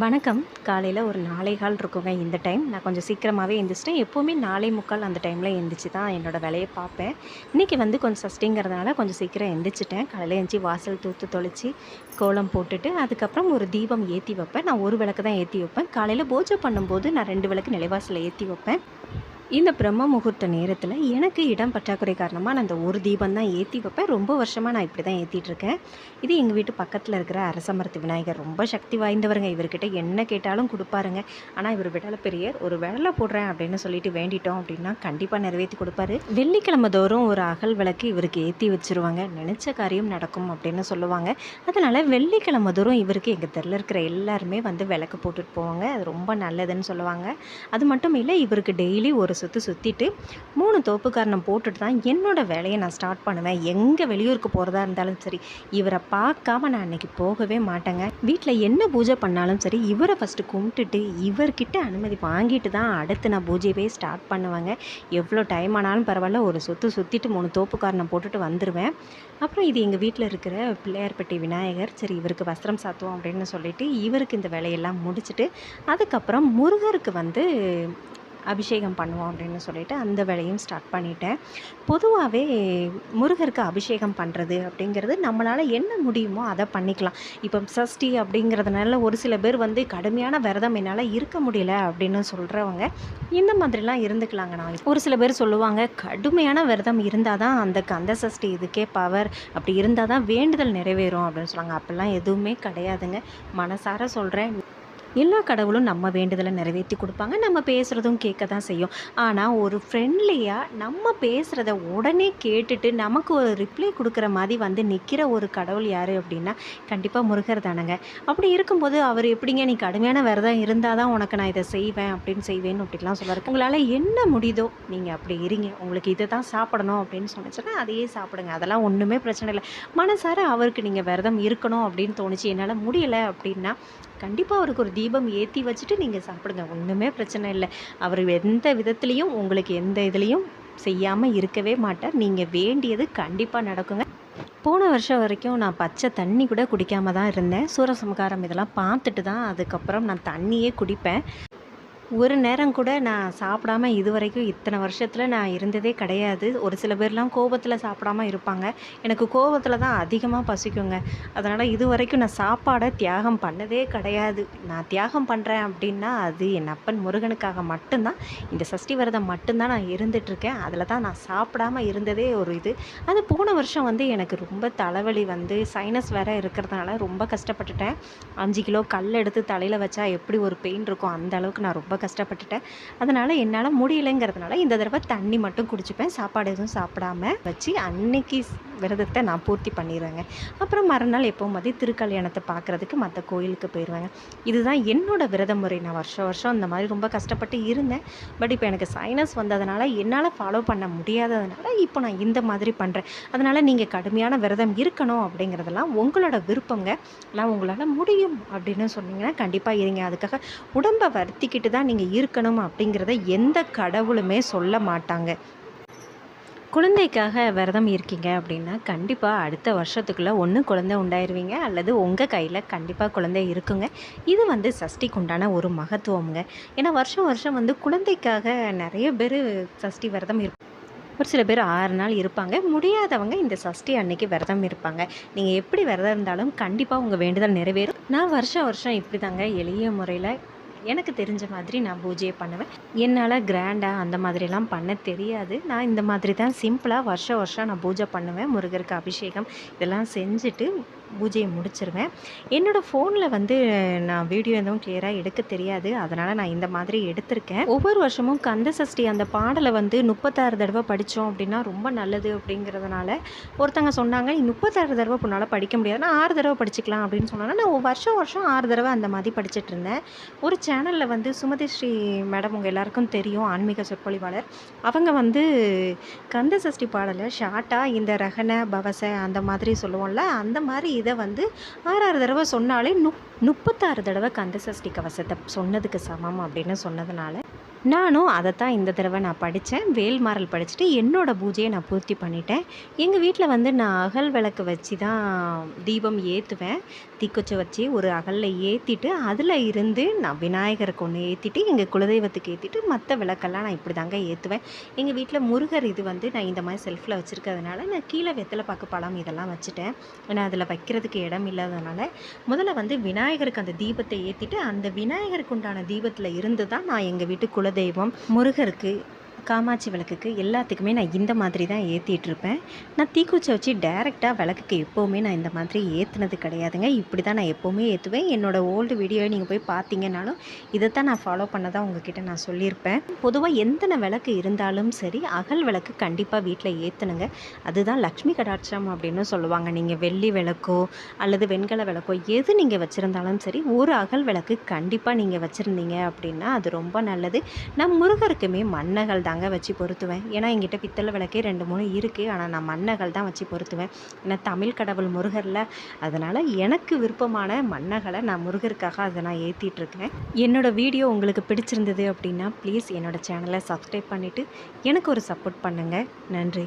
வணக்கம். காலையில் ஒரு நாலே கால் இருக்குங்க இந்த டைம். நான் கொஞ்சம் சீக்கிரமாகவே எழுந்திரிச்சிட்டேன் எப்போவுமே நாளை முக்கால் அந்த டைமில் எழுந்திரிச்சு தான் என்னோடய வேலையை பார்ப்பேன். இன்றைக்கி வந்து கொஞ்சம் சஷ்டிங்கிறதுனால கொஞ்சம் சீக்கிரம் எந்திரிச்சிட்டேன். காலையில் எழுந்துச்சி வாசல் தூத்து தொளிச்சு கோலம் போட்டுட்டு அதுக்கப்புறம் ஒரு தீபம் ஏற்றி வைப்பேன். நான் ஒரு விளக்கு தான் ஏற்றி வைப்பேன். காலையில் பூஜை பண்ணும்போது நான் ரெண்டு விளக்கு நிலைவாசலில் ஏற்றி வைப்பேன். இந்த பிரம்ம முகூர்த்த நேரத்தில் எனக்கு இடம் பற்றாக்குறை காரணமாக நான் இந்த ஒரு தீபம் தான் ஏற்றி வைப்பேன். ரொம்ப வருஷமாக நான் இப்படி தான் ஏற்றிட்டுருக்கேன் இது எங்கள் வீட்டு பக்கத்தில் இருக்கிற அரசமரத்து விநாயகர் ரொம்ப சக்தி வாய்ந்தவருங்க. இவர்கிட்ட என்ன கேட்டாலும் கொடுப்பாருங்க. ஆனால் இவர் விடலை பெரியர் ஒரு விடலை போடுறேன் அப்படின்னு சொல்லிட்டு வேண்டிட்டோம் அப்படின்னா கண்டிப்பாக நிறைவேற்றி கொடுப்பாரு. வெள்ளிக்கிழமை தோறும் ஒரு அகல் விளக்கு இவருக்கு ஏற்றி வச்சிருவாங்க. நினச்ச காரியம் நடக்கும் அப்படின்னு சொல்லுவாங்க. அதனால் வெள்ளிக்கிழமை தோறும் இவருக்கு எங்கள் தெருவில் இருக்கிற எல்லாருமே வந்து விளக்கு போட்டுட்டு போவாங்க. அது ரொம்ப நல்லதுன்னு சொல்லுவாங்க. அது மட்டும் இல்லை இவருக்கு டெய்லி ஒரு சுற்று சுற்றிட்டு மூணு தோப்புக்காரணம் போட்டுட்டு தான் என்னோட வேலையை நான் ஸ்டார்ட் பண்ணுவேன். எங்கே வெளியூருக்கு போகிறதா இருந்தாலும் சரி இவரை பார்க்காம நான் அன்னைக்கு போகவே மாட்டேங்க. வீட்டில் என்ன பூஜை பண்ணாலும் சரி இவரை ஃபஸ்ட்டு கும்பிட்டுட்டு இவர்கிட்ட அனுமதி வாங்கிட்டு தான் அடுத்து நான் பூஜையவே ஸ்டார்ட் பண்ணுவேங்க. எவ்வளோ டைம் ஆனாலும் பரவாயில்ல ஒரு சுற்று சுற்றிட்டு மூணு தோப்புக்காரணம் போட்டுட்டு வந்துடுவேன் அப்புறம் இது எங்கள் வீட்டில் இருக்கிற பிள்ளையார்பட்டி விநாயகர் சரி இவருக்கு வஸ்திரம் சாத்துவோம் அப்படின்னு சொல்லிட்டு இவருக்கு இந்த வேலையெல்லாம் முடிச்சுட்டு அதுக்கப்புறம் முருகருக்கு வந்து அபிஷேகம் பண்ணுவோம் அப்படின்னு சொல்லிட்டு அந்த வேலையும் ஸ்டார்ட் பண்ணிட்டேன். பொதுவாகவே முருகருக்கு அபிஷேகம் பண்ணுறது அப்படிங்கிறது நம்மளால் என்ன முடியுமோ அதை பண்ணிக்கலாம். இப்போ சஷ்டி அப்படிங்கிறதுனால ஒரு சில பேர் வந்து கடுமையான விரதம் என்னால் இருக்க முடியல அப்படின்னு சொல்கிறவங்க இந்த மாதிரிலாம் இருந்துக்கலாங்க நான். ஒரு சில பேர் சொல்லுவாங்க கடுமையான விரதம் இருந்தால் தான் அந்த கந்த சஷ்டி இதுக்கே பவர் அப்படி இருந்தால் தான் வேண்டுதல் நிறைவேறும் அப்படின்னு சொல்லுவாங்க. அப்படிலாம் எதுவுமே கிடையாதுங்க. மனசார சொல்கிறேன் எல்லா கடவுளும் நம்ம வேண்டுதலை நிறைவேற்றி கொடுப்பாங்க. நம்ம பேசுகிறதும் கேட்க தான் செய்யும். ஆனால் ஒரு ஃப்ரெண்ட்லியாக நம்ம பேசுகிறத உடனே கேட்டுட்டு நமக்கு ஒரு ரிப்ளை கொடுக்குற மாதிரி வந்து நிற்கிற ஒரு கடவுள் யார் அப்படின்னா கண்டிப்பாக முருகர் தானங்க. அப்படி இருக்கும்போது அவர் எப்படிங்க நீ கடுமையான விரதம் இருந்தால் தான் உனக்கு நான் இதை செய்வேன் அப்படின்னு செய்வேன் அப்படிலாம் சொல்லுவார். உங்களால் என்ன முடியுதோ நீங்கள் அப்படி இருங்க. உங்களுக்கு இதை தான் சாப்பிடணும் அப்படின்னு சொன்னிச்சுன்னா அதையே சாப்பிடுங்க. அதெல்லாம் ஒன்றுமே பிரச்சனை இல்லை. மனசார அவருக்கு நீங்கள் விரதம் இருக்கணும் அப்படின்னு தோணுச்சு. என்னால் முடியலை அப்படின்னா கண்டிப்பாக அவருக்கு ஒரு தீபம் ஏற்றி வச்சுட்டு நீங்கள் சாப்பிடுங்க. ஒன்றுமே பிரச்சனை இல்லை. அவர் எந்த விதத்துலேயும் உங்களுக்கு எந்த இதுலேயும் செய்யாமல் இருக்கவே மாட்டார். நீங்கள் வேண்டியது கண்டிப்பாக நடக்குங்க. போன வருஷம் வரைக்கும் நான் பச்சை தண்ணி கூட குடிக்காம தான் இருந்தேன். சூரசம்காரம் இதெல்லாம் பார்த்துட்டு தான் அதுக்கப்புறம் நான் தண்ணியே குடிப்பேன். ஒரு நேரம் கூட நான் சாப்பிடாம இது வரைக்கும் இத்தனை வருஷத்தில் நான் இருந்ததே கிடையாது. ஒரு சில பேர்லாம் கோபத்தில் சாப்பிடாம இருப்பாங்க. எனக்கு கோபத்தில் தான் அதிகமாக பசிக்குங்க. அதனால் இது வரைக்கும் நான் சாப்பாடை தியாகம் பண்ணதே கிடையாது. நான் தியாகம் பண்ணுறேன் அப்படின்னா அது என் அப்பன் முருகனுக்காக மட்டும்தான். இந்த சஷ்டி விரதம் மட்டும்தான் நான் இருந்துகிட்ருக்கேன் அதில் தான் நான் சாப்பிடாம இருந்ததே ஒரு இது. அது போன வருஷம் வந்து எனக்கு ரொம்ப தலைவலி வந்து சைனஸ் வேறு இருக்கிறதுனால ரொம்ப கஷ்டப்பட்டுட்டேன். அஞ்சு கிலோ கல் எடுத்து தலையில் வச்சா எப்படி ஒரு பெயின் இருக்கும்? அந்த அளவுக்கு நான் ரொம்ப கஷ்டப்பட்டுட்டேன். அதனால் என்னால் முடியலைங்கிறதுனால இந்த தடவை தண்ணி மட்டும் குடிச்சுப்பேன். சாப்பாடு எதுவும் சாப்பிடாம வச்சு அன்னைக்கு விரதத்தை நான் பூர்த்தி பண்ணிடுவேங்க அப்புறம் மறுநாள் எப்பவும் மாதிரி திருக்கல்யாணத்தை பார்க்குறதுக்கு மற்ற கோயிலுக்கு போயிடுவேங்க. இதுதான் என்னோட விரத முறை. நான் வருஷம் வருஷம் இந்த மாதிரி ரொம்ப கஷ்டப்பட்டு இருந்தேன். பட் இப்போ எனக்கு சைனஸ் வந்ததுனால என்னால் ஃபாலோ பண்ண முடியாததுனால இப்போ நான் இந்த மாதிரி பண்ணுறேன் அதனால் நீங்கள் கடுமையான விரதம் இருக்கணும் அப்படிங்கிறதெல்லாம் உங்களோட விருப்பங்க. எல்லாம் உங்களால் முடியும் அப்படின்னு சொன்னீங்கன்னா கண்டிப்பாக இருங்க. அதுக்காக உடம்பை வருத்திக்கிட்டு தான் நீங்கள் இருக்கணும் அப்படிங்கிறத எந்த கடவுளுமே சொல்ல மாட்டாங்க. குழந்தைக்காக விரதம் இருக்கீங்க அப்படின்னா கண்டிப்பாக அடுத்த வருஷத்துக்குள்ளே ஒன்று குழந்தை உண்டாயிருவீங்க அல்லது உங்கள் கையில் கண்டிப்பாக குழந்தை இருக்குங்க. இது வந்து சஷ்டிக்கு உண்டான ஒரு மகத்துவம்ங்க. ஏன்னா வருஷம் வருஷம் வந்து குழந்தைக்காக நிறைய பேர் சஷ்டி விரதம் இருப்பாங்க ஒரு சில பேர் ஆறு நாள் இருப்பாங்க. முடியாதவங்க இந்த சஷ்டி அன்னைக்கு விரதம் இருப்பாங்க. நீங்கள் எப்படி விரதம் இருந்தாலும் கண்டிப்பாக உங்கள் வேண்டுதல் நிறைவேறும். நான் வருஷம் வருஷம் இப்படி தாங்க எளிய முறையில் எனக்கு தெரிஞ்ச மாதிரி நான் பூஜையை பண்ணுவேன். என்னால் கிராண்டாக அந்த மாதிரிலாம் பண்ண தெரியாது. நான் இந்த மாதிரி தான் சிம்பிளாக வருஷம் வருஷம் நான் பூஜை பண்ணுவேன். முருகருக்கு அபிஷேகம் இதெல்லாம் செஞ்சுட்டு பூஜையை முடிச்சிருவேன். என்னோடய ஃபோனில் வந்து நான் வீடியோ எதுவும் கிளியராக எடுக்க தெரியாது. அதனால் நான் இந்த மாதிரி எடுத்திருக்கேன். ஒவ்வொரு வருஷமும் கந்த சஷ்டி அந்த பாடலை வந்து முப்பத்தாறு தடவை படித்தோம் அப்படின்னா ரொம்ப நல்லது அப்படிங்கிறதுனால ஒருத்தங்க சொன்னாங்க நீ முப்பத்தாறு தடவை உன்னால் படிக்க முடியாது. நான் ஆறு தடவை படிச்சுக்கலாம் அப்படின்னு சொன்னாங்க. நான் வருஷம் வருஷம் ஆறு தடவை அந்த மாதிரி படிச்சுட்டு இருந்தேன். ஒரு சேனலில் வந்து சுமதி ஸ்ரீ மேடம் உங்கள் எல்லாருக்கும் தெரியும் ஆன்மீக சொற்பொழிவாளர். அவங்க வந்து கந்த சஷ்டி பாடலை ஷார்ட்டாக இந்த ரகன பவச அந்த மாதிரி சொல்லுவோம்ல அந்த மாதிரி இதை வந்து ஆறாறு தடவை சொன்னாலே நுப் முப்பத்தாறு தடவை கந்த சஷ்டி கவசத்தை சொன்னதுக்கு சமம் அப்படின்னு சொன்னதுனால நானும் அதை தான் இந்த தடவை நான் படித்தேன். வேல்மாறல் படிச்சுட்டு என்னோடய பூஜையை நான் பூர்த்தி பண்ணிட்டேன். எங்கள் வீட்டில் வந்து நான் அகல் விளக்கு வச்சு தான் தீபம் ஏற்றுவேன் தீக்குச்சை வச்சு ஒரு அகலில் ஏற்றிட்டு அதில் இருந்து நான் விநாயகருக்கு ஒன்று ஏற்றிட்டு எங்கள் குலதெய்வத்துக்கு ஏற்றிட்டு மற்ற விளக்கெல்லாம் நான் இப்படி தாங்க ஏற்றுவேன் எங்கள் வீட்டில் முருகர் இது வந்து நான் இந்த மாதிரி செல்ஃபில் வச்சுருக்கிறதுனால நான் கீழே வெத்தலை பார்க்க பழம் இதெல்லாம் வச்சுட்டேன். ஏன்னா அதில் வைக்கிறதுக்கு இடம் இல்லாததுனால முதல்ல வந்து விநாயகருக்கு அந்த தீபத்தை ஏற்றிட்டு அந்த விநாயகருக்கு உண்டான தீபத்தில் இருந்து தான் நான் எங்கள் வீட்டு குல குலதெய்வம் முருகருக்கு காமாட்சி விளக்குக்கு எல்லாத்துக்குமே நான் இந்த மாதிரி தான் ஏற்றிட்டு இருப்பேன் நான் தீக்குச்சி வச்சு டைரெக்டாக விளக்குக்கு எப்போவுமே நான் இந்த மாதிரி ஏற்றுனது கிடையாதுங்க. இப்படி தான் நான் எப்போவுமே ஏற்றுவேன் என்னோடய ஓல்டு வீடியோவை நீங்கள் போய் பார்த்தீங்கன்னாலும் இதை தான் நான் ஃபாலோ பண்ணதான் உங்ககிட்ட நான் சொல்லியிருப்பேன். பொதுவாக எந்தன விளக்கு இருந்தாலும் சரி அகல் விளக்கு கண்டிப்பாக வீட்டில் ஏற்றணுங்க அதுதான் லக்ஷ்மி கடாட்சம் அப்படின்னு சொல்லுவாங்க. நீங்கள் வெள்ளி விளக்கோ அல்லது வெண்கல விளக்கோ எது நீங்கள் வச்சுருந்தாலும் சரி ஒரு அகல் விளக்கு கண்டிப்பாக நீங்கள் வச்சுருந்தீங்க அப்படின்னா அது ரொம்ப நல்லது. நம் முருகருக்குமே மன்னகள் தான். தாங்க வச்சு பொருத்துவேன். ஏன்னா எங்கிட்ட பித்தளை விளக்கே ரெண்டு மூணு இருக்குது ஆனால் நான் மன்னகள் தான் வச்சு பொருத்துவேன். ஏன்னா தமிழ் கடவுள் முருகரில். அதனால் எனக்கு விருப்பமான மன்னகளை நான் முருகருக்காக அதை நான் ஏற்றிட்டுருக்கேன் என்னோடய வீடியோ உங்களுக்கு பிடிச்சிருந்தது அப்படின்னா ப்ளீஸ் என்னோடய சேனலை சப்ஸ்கிரைப் பண்ணிவிட்டு எனக்கு ஒரு சப்போர்ட் பண்ணுங்கள் நன்றி.